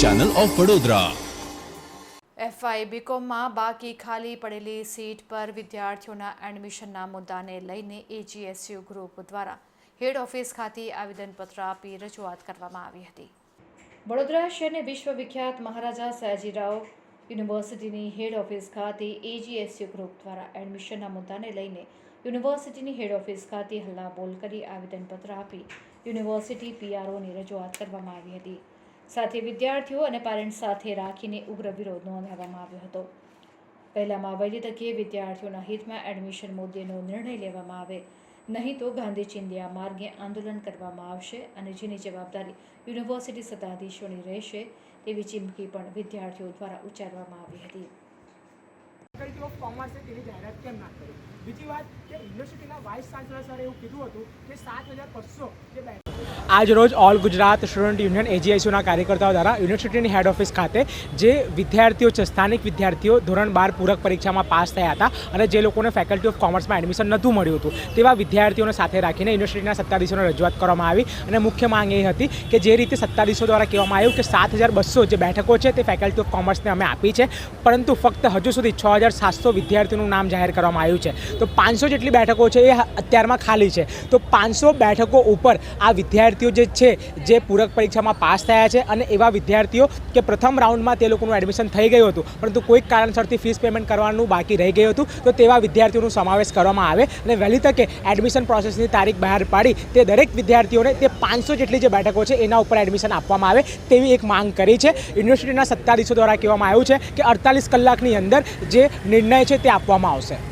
Channel of Vadodara FY બીકોમમાં બાકી ખાલી પડેલી સીટ પર વિદ્યાર્થીઓના એડમિશનના મુદ્દાને લઈને એજીએસયુ ગ્રુપ દ્વારા હેડ ઓફિસ ખાતે આવેદનપત્ર આપી રજૂઆત કરવામાં આવી હતી. વડોદરા શહેરને વિશ્વવિખ્યાત મહારાજા સયાજીરાવ યુનિવર્સિટીની હેડ ઓફિસ ખાતે એજીએસયુ ગ્રુપ દ્વારા એડમિશનના મુદ્દાને લઈને યુનિવર્સિટીની હેડ ઓફિસ ખાતે હલ્લાબોલ કરી આવેદનપત્ર આપી યુનિવર્સિટી પીઆરઓની રજૂઆત કરવામાં આવી હતી. સાથે વિદ્યાર્થીઓ અને પેરેન્ટ્સ સાથે રાખીને ઉગ્ર વિરોધ નોંધાવવામાં આવ્યો હતો. પહેલામાં વહેલી તકે વિદ્યાર્થીઓના હિતમાં એડમિશન મુદ્દેનો નિર્ણય લેવામાં આવે. નહીં તો ગાંધી ચિંદિયા માર્ગે આંદોલન કરવામાં આવશે અને જેની જવાબદારી યુનિવર્સિટી સત્તાધીશોની રહેશે તેવી ચીમકી પણ વિદ્યાર્થીઓ દ્વારા ઉચ્ચારવામાં આવી હતી. કોમર્સે તેની જાહેરાત કેમ ના કરી? બીજી વાત કે યુનિવર્સિટીના વાઇસ ચાન્સલર સરે એવું કીધું હતું કે સાત હજાર બસો જે બે આજ રોજ ઓલ ગુજરાત સ્ટુડન્ટ યુનિયન એજીઆઈસીના કાર્યકર્તાઓ દ્વારા યુનિવર્સિટીની હેડ ઓફિસ ખાતે જે વિદ્યાર્થીઓ છે, સ્થાનિક વિદ્યાર્થીઓ ધોરણ બાર પૂરક પરીક્ષામાં પાસ થયા હતા અને જે લોકોને ફેકલ્ટી ઓફ કોમર્સમાં એડમિશન નહોતું મળ્યું હતું, તેવા વિદ્યાર્થીઓને સાથે રાખીને યુનિવર્સિટીના સત્તાધીશોને રજૂઆત કરવામાં આવી. અને મુખ્ય માંગ એ હતી કે જે રીતે સત્તાધીશો દ્વારા કહેવામાં આવ્યું કે સાત હજાર બસો જે બેઠકો છે, તે ફેકલ્ટી ઓફ કોમર્સને અમે આપી છે, પરંતુ ફક્ત હજુ સુધી છ હજાર સાતસો વિદ્યાર્થીઓનું નામ જાહેર કરવામાં આવ્યું છે. તો પાંચસો જેટલી બેઠકો છે, એ અત્યારમાં ખાલી છે. તો પાંચસો બેઠકો ઉપર આ વિદ્યાર્થીઓ જે છે, જે પૂરક પરીક્ષામાં પાસ થયા છે અને એવા વિદ્યાર્થીઓ કે પ્રથમ રાઉન્ડમાં તે લોકોનું એડમિશન થઈ ગયું હતું, પરંતુ કોઈક કારણસરથી ફીસ પેમેન્ટ કરવાનું બાકી રહી ગયું હતું, તો તેવા વિદ્યાર્થીઓનો સમાવેશ કરવામાં આવે અને વહેલી તકે એડમિશન પ્રોસેસની તારીખ બહાર પાડી તે દરેક વિદ્યાર્થીઓને તે પાંચસો જેટલી જે બેઠકો છે એના ઉપર એડમિશન આપવામાં આવે તેવી એક માંગ કરી છે. યુનિવર્સિટીના સત્તાધીશો દ્વારા કહેવામાં આવ્યું છે કે અડતાલીસ કલાકની અંદર જે નિર્ણય છે તે આપવામાં આવશે.